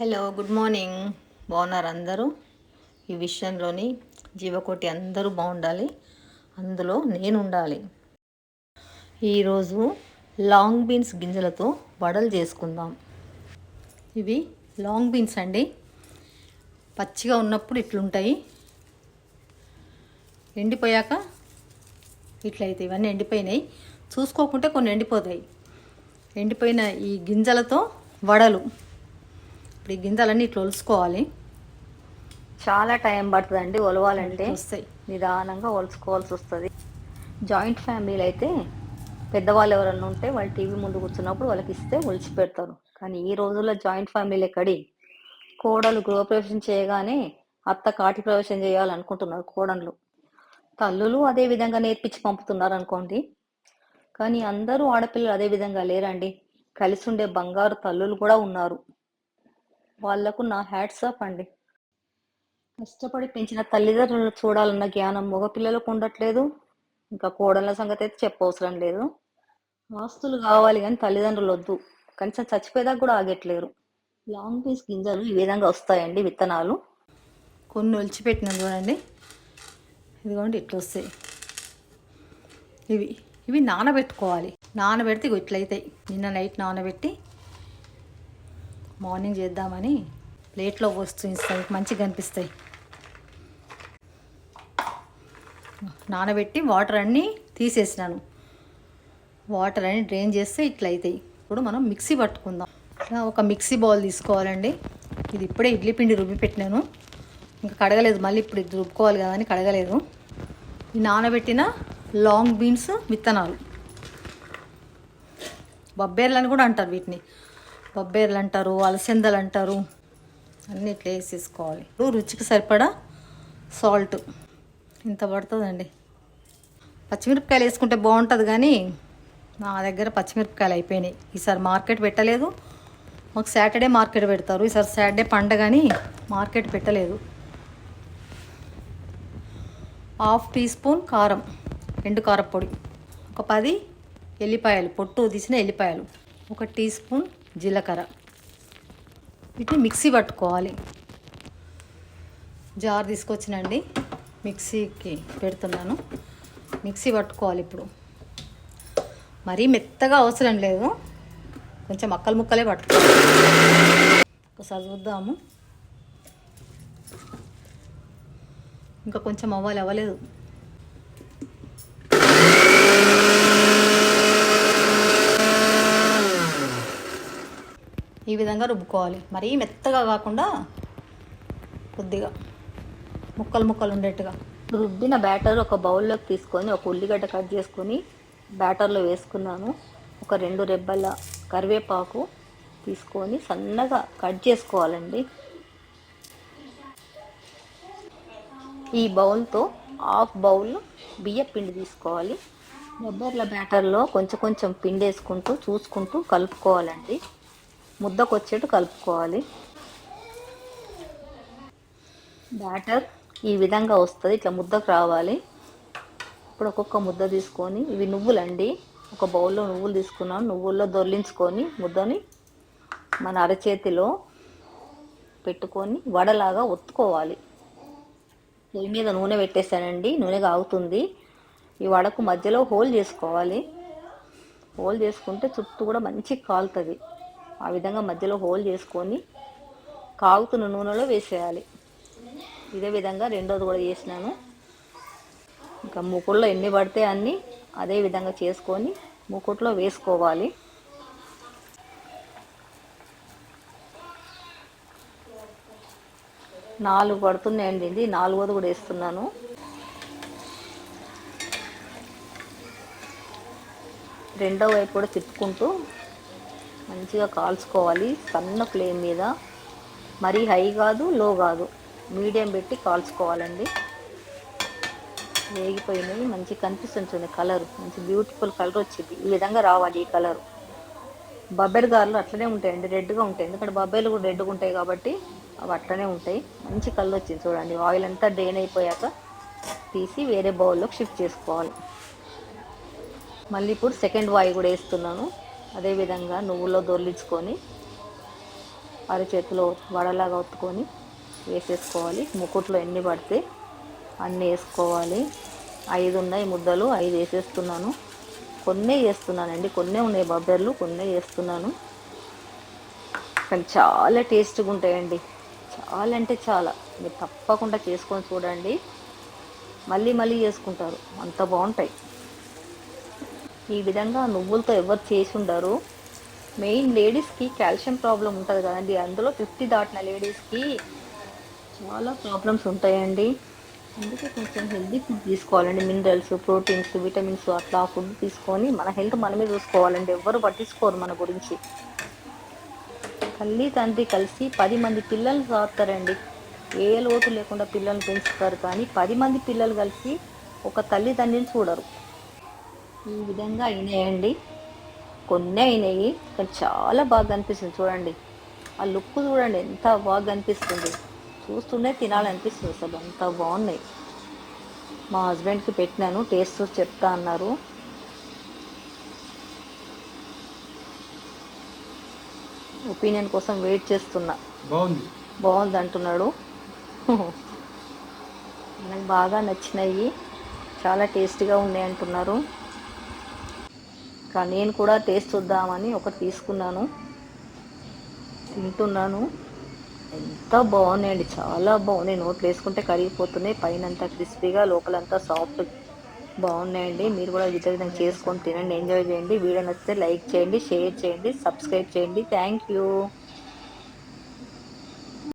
Hello good morning బాగున్నారు అందరూ? ఈ విషయంలోని జీవకోటి అందరూ బాగుండాలి. అందులో నేను ఉండాలి ఈరోజు లాంగ్ బీన్స్ గింజలతో వడలు చేసుకుందాం. ఇవి లాంగ్ బీన్స్ అండి. పచ్చిగా ఉన్నప్పుడు ఇట్లుంటాయి. ఎండిపోయాక ఇట్లయితే ఇవన్నీ ఎండిపోయినాయి. చూసుకోకుంటే కొన్ని ఎండిపోతాయి. ఎండిపోయిన ఈ గింజలతో వడలు. ఇప్పుడు ఈ గింజలన్నీ ఇట్లా ఒలుసుకోవాలి. చాలా టైం పడుతుందండి ఒలవాలంటే. వస్తాయి. నిదానంగా ఒలుచుకోవాల్సి వస్తుంది. జాయింట్ ఫ్యామిలీలు అయితే పెద్దవాళ్ళు ఎవరన్నా ఉంటే వాళ్ళు టీవీ ముందు కూర్చున్నప్పుడు వాళ్ళకి ఇస్తే ఒలిచి పెడతారు కానీ ఈ రోజుల్లో జాయింట్ ఫ్యామిలీ ఎక్కడి? కోడలు గృహప్రవేశం చేయగానే అత్త కాటి ప్రవేశం చేయాలనుకుంటున్నారు కోడళ్ళు తల్లులు అదే విధంగా నేర్పించి పంపుతున్నారు అనుకోండి. కానీ అందరూ ఆడపిల్లలు అదే విధంగా లేరండి. కలిసి ఉండే బంగారు తల్లులు కూడా ఉన్నారు. వాళ్ళకు నా హ్యాట్స్ ఆఫ్ అండి. కష్టపడి పెంచిన తల్లిదండ్రులను చూడాలన్న జ్ఞానం మగపిల్లలకు ఉండట్లేదు. ఇంకా కోడళ్ళ సంగతి అయితే చెప్పవసరం లేదు. ఆస్తులు కావాలి కానీ తల్లిదండ్రులు వద్దు. కనీసం చచ్చిపోయేదాకా కూడా ఆగట్లేరు. లాంగ్ పీస్ గింజలు ఈ విధంగా వస్తాయండి విత్తనాలు. కొన్ని ఒలిచిపెట్టినాను చూడండి. ఇదిగోండి ఇట్లా వస్తాయి. ఇవి ఇవి నానబెట్టుకోవాలి. నానబెడితే ఇగో ఇట్లయితాయి. నిన్న నైట్ నానబెట్టి మార్నింగ్ చేద్దామని ప్లేట్లో పోస్తూ ఇస్తాయి మంచిగా అనిపిస్తాయి నానబెట్టి వాటర్ అన్నీ తీసేసినాను. వాటర్ అన్ని డ్రైన్ చేస్తే ఇట్లా అవుతాయి ఇప్పుడు మనం మిక్సీ పట్టుకుందాం. ఒక మిక్సీ బౌల్ తీసుకోవాలండి. ఇది ఇప్పుడే ఇడ్లీ పిండి రుబ్బి పెట్టినాను. ఇంకా కడగలేదు మళ్ళీ ఇప్పుడు ఇది రుబ్బుకోవాలి కదా అని కడగలేదు. ఈ నానబెట్టిన లాంగ్ బీన్స్ విత్తనాలు. బొబ్బేర్లు అని కూడా అంటారు వీటిని. బొబ్బేర్లు అంటారు అలసందలు అంటారు అన్నీ ఇట్లా వేసేసుకోవాలి రుచికి సరిపడా సాల్ట్ ఇంత పడుతుందండి. పచ్చిమిరపకాయలు వేసుకుంటే బాగుంటుంది కానీ నా దగ్గర పచ్చిమిరపకాయలు అయిపోయినాయి. ఈసారి మార్కెట్ పెట్టలేదు. మాకు సాటర్డే మార్కెట్ పెడతారు. ఈసారి సాటర్డే పండగని మార్కెట్ పెట్టలేదు. హాఫ్ టీ స్పూన్ కారం ఎండు కారపొడి ఒక పది ఎల్లిపాయలు పొట్టు తీసిన ఎల్లిపాయలు ఒక టీ స్పూన్ జీలకర్ర. వీటిని మిక్సీ పట్టుకోవాలి. జార్ తీసుకొచ్చినండి. మిక్సీకి పెడుతున్నాను. మిక్సీ పట్టుకోవాలి ఇప్పుడు. మరీ మెత్తగా అవసరం లేదు. కొంచెం అక్కలు ముక్కలే పట్టుకోవాలి. ఒకసారి చూద్దాము. ఇంకా కొంచెం అవ్వాలి అవ్వలేదు. ఈ విధంగా రుబ్బుకోవాలి. మరీ మెత్తగా కాకుండా కొద్దిగా ముక్కలు ముక్కలు ఉండేట్టుగా. రుబ్బిన బ్యాటర్ ఒక బౌల్లోకి తీసుకొని ఒక ఉల్లిగడ్డ కట్ చేసుకొని బ్యాటర్లో వేసుకున్నాను. ఒక రెండు రెబ్బల కరివేపాకు తీసుకొని సన్నగా కట్ చేసుకోవాలండి. ఈ బౌల్తో హాఫ్ బౌల్ బియ్య పిండి తీసుకోవాలి. బొబ్బర్ల బ్యాటర్లో కొంచెం కొంచెం పిండి వేసుకుంటూ చూసుకుంటూ కలుపుకోవాలండి. ముద్దకొచ్చేట్టు కలుపుకోవాలి. బ్యాటర్ ఈ విధంగా వస్తుంది ఇట్లా ముద్దకు రావాలి. ఇప్పుడు ఒక్కొక్క ముద్ద తీసుకొని ఇవి నువ్వులండి. ఒక బౌల్లో నువ్వులు తీసుకున్నాం. నువ్వుల్లో దొర్లించుకొని ముద్దని మన అరచేతిలో పెట్టుకొని వడలాగా ఒత్తుకోవాలి. పొయ్యి మీద నూనె పెట్టేశానండి. నూనె కాగుతుంది. ఈ వడకు మధ్యలో హోల్ చేసుకోవాలి. హోల్ చేసుకుంటే చుట్టూ కూడా మంచిగా కాలుతుంది. ఆ విధంగా మధ్యలో హోల్ చేసుకొని కాగుతున్న నూనెలో వేసేయాలి. ఇదే విధంగా రెండోది కూడా చేసినాను. ఇంకా మూకుడులో ఎన్ని పడితే అన్ని అదే విధంగా చేసుకొని మూకుట్లో వేసుకోవాలి. నాలుగు పడుతున్నాయండి ఇది. నాలుగోది కూడా వేస్తున్నాను. రెండో వైపు కూడా తిప్పుకుంటూ మంచిగా కాల్చుకోవాలి. సన్న ఫ్లేమ్ మీద. మరీ హై కాదు లో కాదు. మీడియం పెట్టి కాల్చుకోవాలండి. వేగిపోయినవి మంచి కనిపిస్తుంది కలర్. మంచి బ్యూటిఫుల్ కలర్ వచ్చింది. ఈ విధంగా రావాలి ఈ కలర్. బబ్బెర్ గారెలు అట్లనే ఉంటాయండి రెడ్గా ఉంటాయి. ఎందుకంటే బొబ్బేలు కూడా రెడ్గా ఉంటాయి కాబట్టి అవి అట్లనే ఉంటాయి. మంచి కలర్ వచ్చింది చూడండి. ఆయిల్ అంతా డ్రైన్ అయిపోయాక తీసి వేరే బౌల్లోకి షిఫ్ట్ చేసుకోవాలి. మళ్ళీ ఇప్పుడు సెకండ్ వాయి కూడా వేస్తున్నాను. అదేవిధంగా నువ్వులో దొర్లించుకొని అరచేతిలో వడలాగా ఒత్తుకొని వేసేసుకోవాలి. ముకుట్లో ఎన్ని పడితే అన్నీ వేసుకోవాలి. ఐదు ఉన్నాయి ముద్దలు ఐదు వేసేస్తున్నాను. కొన్నే చేస్తున్నానండి కొన్నే ఉన్నాయి బబ్బెర్లు కొన్నే చేస్తున్నాను కానీ చాలా టేస్ట్గా ఉంటాయండి. చాలా అంటే చాలా. మీరు తప్పకుండా చేసుకొని చూడండి. మళ్ళీ మళ్ళీ చేసుకుంటారు. అంత బాగుంటాయి. ఈ విధంగా నువ్వులతో ఎవరు చేసి ఉండరు. మెయిన్ లేడీస్కి కాల్షియం ప్రాబ్లం ఉంటుంది కదండి. అందులో ఫిఫ్టీ దాటిన లేడీస్కి చాలా ప్రాబ్లమ్స్ ఉంటాయండి. అందుకే కొంచెం హెల్దీ ఫుడ్ తీసుకోవాలండి. మినరల్స్ ప్రోటీన్స్ విటమిన్స్ అట్లా ఫుడ్ తీసుకొని మన హెల్త్ మనమే చూసుకోవాలండి. ఎవ్వరు పట్టించుకోరు మన గురించి. తల్లి తండ్రి కలిసి పది మంది పిల్లలు సాగుతారండి ఏ లోటు లేకుండా పిల్లల్ని పెంచుతారు కానీ పది మంది పిల్లలు కలిసి ఒక తల్లిదండ్రిని చూడరు. ఈ విధంగా అయినాయండి. కొన్ని అయినాయి కానీ చాలా బాగా అనిపిస్తుంది చూడండి. ఆ లుక్ చూడండి ఎంత బాగా అనిపిస్తుంది చూస్తూనే తినాలనిపిస్తుంది అసలు అంత బాగున్నాయి. మా హస్బెండ్కి పెట్టినాను టేస్ట్ చూసి చెప్తా అన్నారు. ఒపీనియన్ కోసం వెయిట్ చేస్తున్నా. బాగుంది. బాగుంది అంటున్నాడు. నాకు బాగా నచ్చినాయి చాలా టేస్టీగా ఉన్నాయి అంటున్నారు. కానీ నేను కూడా టేస్ట్ చూద్దామని ఒకటి తీసుకున్నాను. తింటున్నాను. ఎంత బాగున్నాయండి. చాలా బాగున్నాయి. నోట్లు వేసుకుంటే కరిగిపోతున్నాయి. పైన అంతా క్రిస్పీగా లోపలంతా సాఫ్ట్ బాగున్నాయండి. మీరు కూడా ఇదే విధంగా చేసుకొని తినండి. ఎంజాయ్ చేయండి. వీడియో నచ్చితే లైక్ చేయండి షేర్ చేయండి సబ్స్క్రైబ్ చేయండి. Thank you.